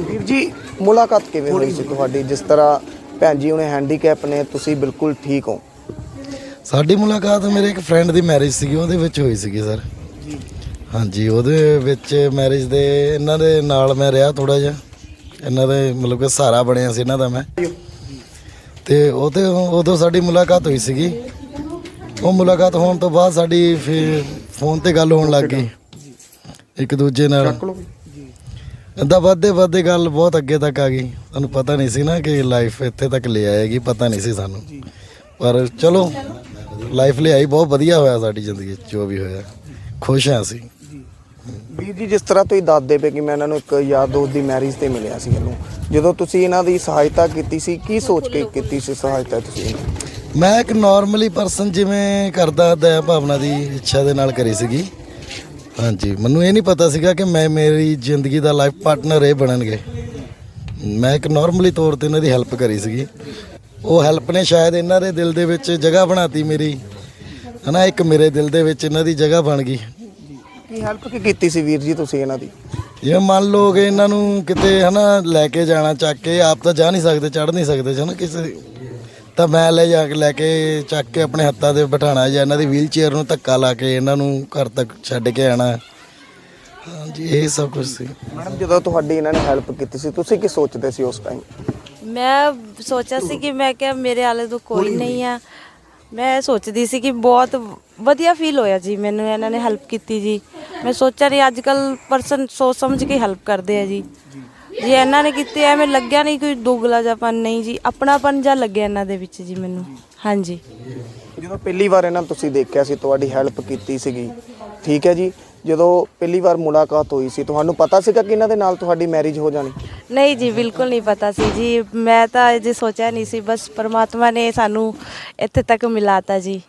ਵੀਰ ਜੀ ਮੁਲਾਕਾਤ ਕਿਵੇਂ ਹੋਈ ਸੀ ਤੁਹਾਡੀ? ਜਿਸ ਤਰ੍ਹਾਂ ਭੈਣ ਜੀ ਉਹਨੇ ਹੈਂਡੀਕੈਪ ਨੇ ਤੁਸੀਂ ਬਿਲਕੁਲ ਠੀਕ ਹੋ? ਸਾਡੀ ਮੁਲਾਕਾਤ ਮੇਰੇ ਇੱਕ ਫਰੈਂਡ ਦੀ ਮੈਰਿਜ ਸੀਗੀ ਉਹਦੇ ਵਿੱਚ ਹੋਈ ਸੀਗੀ ਸਰ। ਹਾਂਜੀ ਉਹਦੇ ਵਿੱਚ ਮੈਰਿਜ ਦੇ ਇਹਨਾਂ ਦੇ ਨਾਲ ਮੈਂ ਰਿਹਾ ਥੋੜਾ ਜਿਹਾ। ਇਹਨਾਂ ਦੇ ਮਤਲਬ ਕਿ ਸਹਾਰਾ ਬਣਿਆ ਸੀ ਇਹਨਾਂ ਦਾ ਮੈਂ। ਤੇ ਉਹਦੇ ਉਦੋਂ ਸਾਡੀ ਮੁਲਾਕਾਤ ਹੋਈ ਸੀਗੀ। ਉਹ ਮੁਲਾਕਾਤ ਹੋਣ ਤੋਂ ਬਾਅਦ ਸਾਡੀ ਫੋਨ ਤੇ ਗੱਲ ਹੋਣ ਲੱਗ ਗਈ। ਇੱਕ ਦੂਜੇ ਨਾਲ। ਏਦਾਂ ਵੱਧਦੇ ਵੱਧਦੇ ਗੱਲ ਬਹੁਤ ਅੱਗੇ ਤੱਕ ਆ ਗਈ। ਸਾਨੂੰ ਪਤਾ ਨਹੀਂ ਸੀ ਨਾ ਕਿ ਲਾਈਫ ਇੱਥੇ ਤੱਕ ਲੈ ਆਏਗੀ ਪਤਾ ਨਹੀਂ ਸੀ ਸਾਨੂੰ। ਪਰ ਚਲੋ ਲਾਈਫ ਲਿਆਈ ਬਹੁਤ ਵਧੀਆ ਹੋਇਆ ਸਾਡੀ ਜ਼ਿੰਦਗੀ 'ਚ ਜੋ ਵੀ ਹੋਇਆ। ਖੁਸ਼ ਹਾਂ ਅਸੀਂ। ਵੀਰ ਜੀ ਜਿਸ ਤਰ੍ਹਾਂ ਤੁਸੀਂ ਦੱਸਦੇ ਪਏ ਕਿ ਮੈਂ ਇਹਨਾਂ ਨੂੰ ਇੱਕ ਯਾਰ ਦੋਸਤ ਦੀ ਮੈਰਿਜ ਤੇ ਮਿਲਿਆ ਸੀ ਇਹਨੂੰ ਜਦੋਂ ਤੁਸੀਂ ਇਹਨਾਂ ਦੀ ਸਹਾਇਤਾ ਕੀਤੀ ਸੀ ਕੀ ਸੋਚ ਕੇ ਕੀਤੀ ਸੀ ਸਹਾਇਤਾ ਤੁਸੀਂ? ਮੈਂ ਇੱਕ ਨਾਰਮਲੀ ਪਰਸਨ ਜਿਵੇਂ ਕਰਦਾ ਦਇਆ ਭਾਵਨਾ ਦੀ ਇੱਛਾ ਦੇ ਨਾਲ ਕਰੀ ਸੀਗੀ। ਹਾਂਜੀ ਮੈਨੂੰ ਇਹ ਨਹੀਂ ਪਤਾ ਸੀਗਾ ਕਿ ਮੈਂ ਮੇਰੀ ਜ਼ਿੰਦਗੀ ਦਾ ਲਾਈਫ ਪਾਰਟਨਰ ਇਹ ਬਣਨਗੇ। ਮੈਂ ਇੱਕ ਨਾਰਮਲੀ ਤੌਰ ਤੇ ਇਹਨਾਂ ਦੀ ਹੈਲਪ ਕਰੀ ਸੀਗੀ। ਉਹ ਹੈਲਪ ਨੇ ਸ਼ਾਇਦ ਇਹਨਾਂ ਦੇ ਦਿਲ ਦੇ ਵਿੱਚ ਜਗ੍ਹਾ ਬਣਾਤੀ ਮੇਰੀ। ਹਨਾ ਇੱਕ ਮੇਰੇ ਦਿਲ ਦੇ ਵਿੱਚ ਇਹਨਾਂ ਦੀ ਜਗ੍ਹਾ ਬਣ ਗਈ। ਕੀ ਹੈਲਪ ਕੀ ਕੀਤੀ ਸੀ ਵੀਰ ਜੀ ਤੁਸੀਂ ਇਹਨਾਂ ਦੀ? ਜੇ ਮੰਨ ਲਓ ਕਿ ਇਹਨਾਂ ਨੂੰ ਕਿਤੇ ਹਨਾ ਲੈ ਕੇ ਜਾਣਾ ਚੱਕ ਕੇ ਆਪ ਤਾਂ ਜਾ ਨਹੀਂ ਸਕਦੇ ਚੜ ਨਹੀਂ ਸਕਦੇ ਹਨਾ ਕਿਸੇ ਤਾਂ ਮੈਂ ਲੈ ਜਾ ਕੇ ਲੈ ਕੇ ਚੱਕ ਕੇ ਆਪਣੇ ਹੱਥਾਂ ਤੇ ਬਿਠਾਣਾ ਜਾਂ ਇਹਨਾਂ ਦੀ ਵੀਲ ਚੇਅਰ ਨੂੰ ਧੱਕਾ ਲਾ ਕੇ ਇਹਨਾਂ ਨੂੰ ਘਰ ਤੱਕ ਛੱਡ ਕੇ ਆਣਾ। ਹਾਂਜੀ ਇਹ ਸਭ ਕੁਝ ਸੀ। ਮੈਡਮ ਜਦੋਂ ਤੁਹਾਡੀ ਇਹਨਾਂ ਨੇ ਹੈਲਪ ਕੀਤੀ ਸੀ ਤੁਸੀਂ ਕੀ ਸੋਚਦੇ ਸੀ ਉਸ ਟਾਈਮ ਮੈਂ ਸੋਚਿਆ ਸੀ ਕਿ ਮੈਂ ਕਿਹਾ ਮੇਰੇ ਆਲੇ ਤੋਂ ਕੋਈ ਨਹੀਂ ਆ। ਮੈਂ ਸੋਚਦੀ ਸੀ ਕਿ ਬਹੁਤ ਵਧੀਆ ਫੀਲ ਹੋਇਆ ਜੀ ਮੈਨੂੰ ਇਹਨਾਂ ਨੇ ਹੈਲਪ ਕੀਤੀ ਜੀ। ਮੈਂ ਸੋਚਿਆ ਨਹੀਂ ਅੱਜ ਕੱਲ ਪਰਸਨ ਸੋਚ ਸਮਝ ਕੇ ਹੈਲਪ ਕਰਦੇ ਆ ਜੀ। ਜੀ ਇਹਨਾਂ ਨੇ ਕੀਤੀ ਐਵੇਂ ਲੱਗਿਆ ਨਹੀਂ ਕੋਈ ਦੋਗਲਾ ਜਾਪਨ ਨਹੀਂ ਜੀ ਆਪਣਾਪਨ ਜਿਹਾ ਲੱਗਿਆ ਇਹਨਾਂ ਦੇ ਵਿੱਚ ਜੀ ਮੈਨੂੰ। ਹਾਂਜੀ। ਜਦੋਂ ਪਹਿਲੀ ਵਾਰ ਇਹਨਾਂ ਨੂੰ ਤੁਸੀਂ ਦੇਖਿਆ ਸੀ ਤੁਹਾਡੀ ਹੈਲਪ ਕੀਤੀ ਸੀਗੀ ਠੀਕ ਹੈ ਜੀ? ਜਦੋਂ ਪਹਿਲੀ ਵਾਰ ਮੁਲਾਕਾਤ ਹੋਈ ਸੀ ਤੁਹਾਨੂੰ ਪਤਾ ਸੀਗਾ ਕਿ ਇਹਨਾਂ ਦੇ ਨਾਲ ਤੁਹਾਡੀ ਮੈਰਿਜ ਹੋ ਜਾਣੀ? ਨਹੀਂ ਜੀ ਬਿਲਕੁਲ ਨਹੀਂ ਪਤਾ ਸੀ ਜੀ। ਮੈਂ ਤਾਂ ਜੀ ਸੋਚਿਆ ਨਹੀਂ ਸੀ ਬਸ ਪਰਮਾਤਮਾ ਨੇ ਸਾਨੂੰ ਇੱਥੇ ਤੱਕ ਮਿਲਾਤਾ ਜੀ।